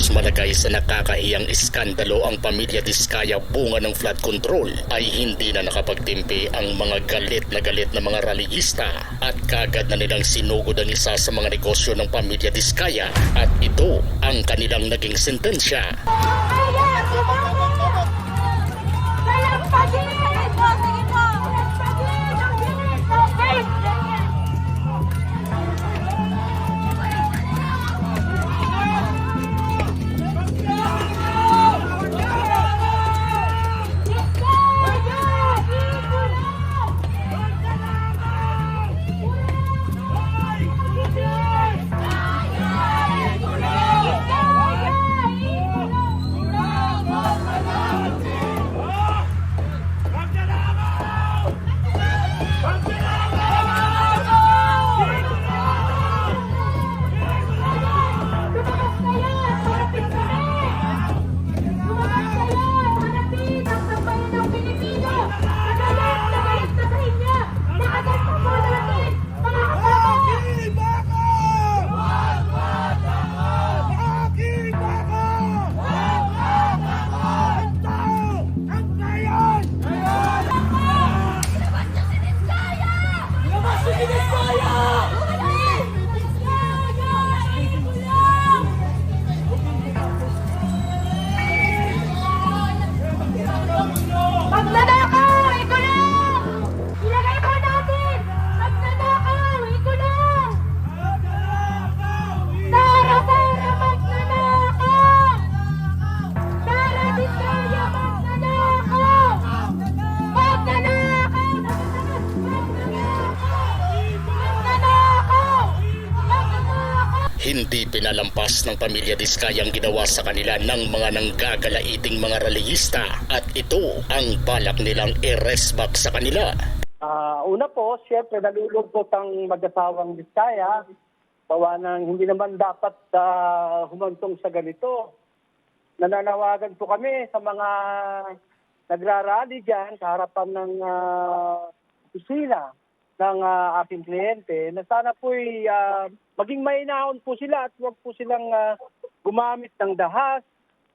Matapos malagay sa nakakaiyang iskandalo ang pamilya Diskaya bunga ng flood control ay hindi na nakapagtimpi ang mga galit na galit na mga rallyista at kagad na nilang sinugod ang isa sa mga negosyo ng pamilya Diskaya at ito ang kanilang naging sentensya. Magnanakaw! Hindi pinalampas ng pamilya Diskaya ang ginawa sa kanila ng mga nanggagalaiting mga rallyista at ito ang balak nilang i-resback sa kanila. Ah, una po, siyempre nalulungkot ang mag-asawang Biskaya. Bawa ng hindi naman dapat ah, humantong sa ganito. Nananawagan po kami sa mga nagrarally dyan sa harapan ng uh, opisina ng ah, aking kliyente na sana po maging mainahon po sila at huwag po silang ah, gumamit ng dahas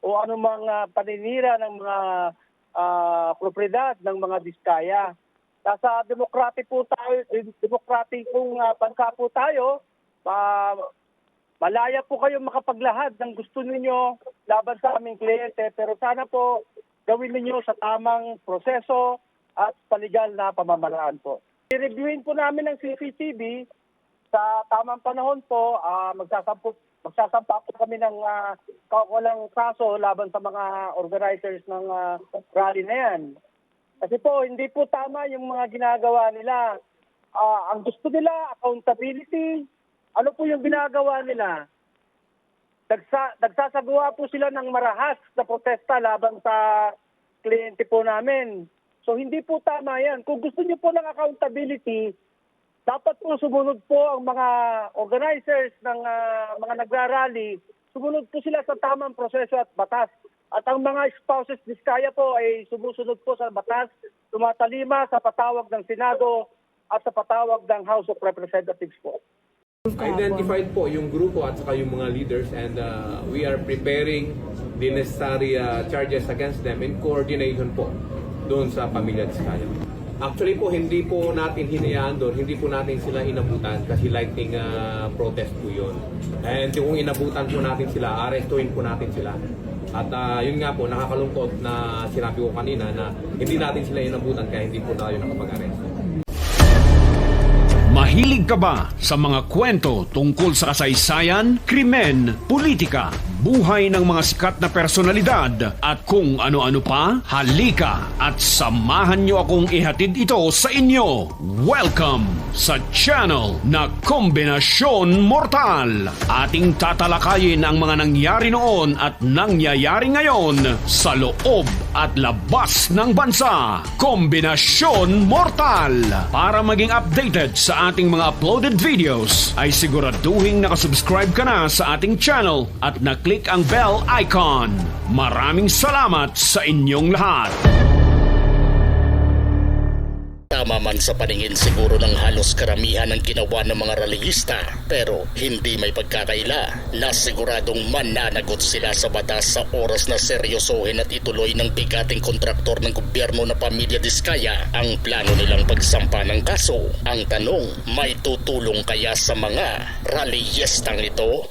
o anumang ah, paninira ng mga ah, propriedad ng mga diskaya. Nasa demokrati po tayo, demokratikong uh, bansa po tayo. Ah, malaya po kayo makapaglahad ng gusto ninyo laban sa aming kliyente. Pero sana po gawin ninyo sa tamang proseso at paligal na pamamaraan po. I-reviewin po namin ng CCTV sa tamang panahon po, ah, magsasampo, magsasampa po kami ng uh, kaukulang kaso laban sa mga organizers ng ah, rally na yan. Kasi po, hindi po tama yung mga ginagawa nila. Ah, ang gusto nila, accountability. Ano po yung ginagawa nila? Nagsa, nagsasagawa po sila ng marahas na protesta laban sa kliyente po namin. So hindi po tama yan. Kung gusto niyo po ng accountability, dapat po sumunod po ang mga organizers ng ah, mga nagrarally, sumunod po sila sa tamang proseso at batas. At ang mga spouses diskaya po ay sumusunod po sa batas, tumatalima sa patawag ng Senado at sa patawag ng House of Representatives po. Identified po yung grupo at saka yung mga leaders and uh, we are preparing the necessary uh, charges against them in coordination po doon sa pamilya Diskaya. Actually po, hindi po natin hinayaan doon, hindi po natin sila inabutan kasi lighting uh, protest po yun. And kung inabutan po natin sila, arestuin po natin sila. At uh, yun nga po, nakakalungkot na sinabi ko kanina na hindi natin sila inabutan kaya hindi po tayo nakapag-aresto. Mahilig ka ba sa mga kwento tungkol sa kasaysayan, krimen, politika, buhay ng mga sikat na personalidad at kung ano-ano pa? Halika at samahan niyo akong ihatid ito sa inyo. Welcome sa channel na Kombinasyon Mortal. Ating tatalakayin ang mga nangyari noon at nangyayari ngayon sa loob at labas ng bansa. Kombinasyon Mortal. Para maging updated sa ating mga uploaded videos, ay siguraduhin nakasubscribe ka na sa ating channel at na-click ang bell icon. Maraming salamat sa inyong lahat. Tama man sa paningin siguro ng halos karamihan ng ginawa ng mga rallyista pero hindi may pagkakaila na siguradong mananagot sila sa batas sa oras na seryosohin at ituloy ng bigating kontraktor ng gobyerno na pamilya Diskaya ang plano nilang pagsampa ng kaso. Ang tanong, may tutulong kaya sa mga rallyistang ito?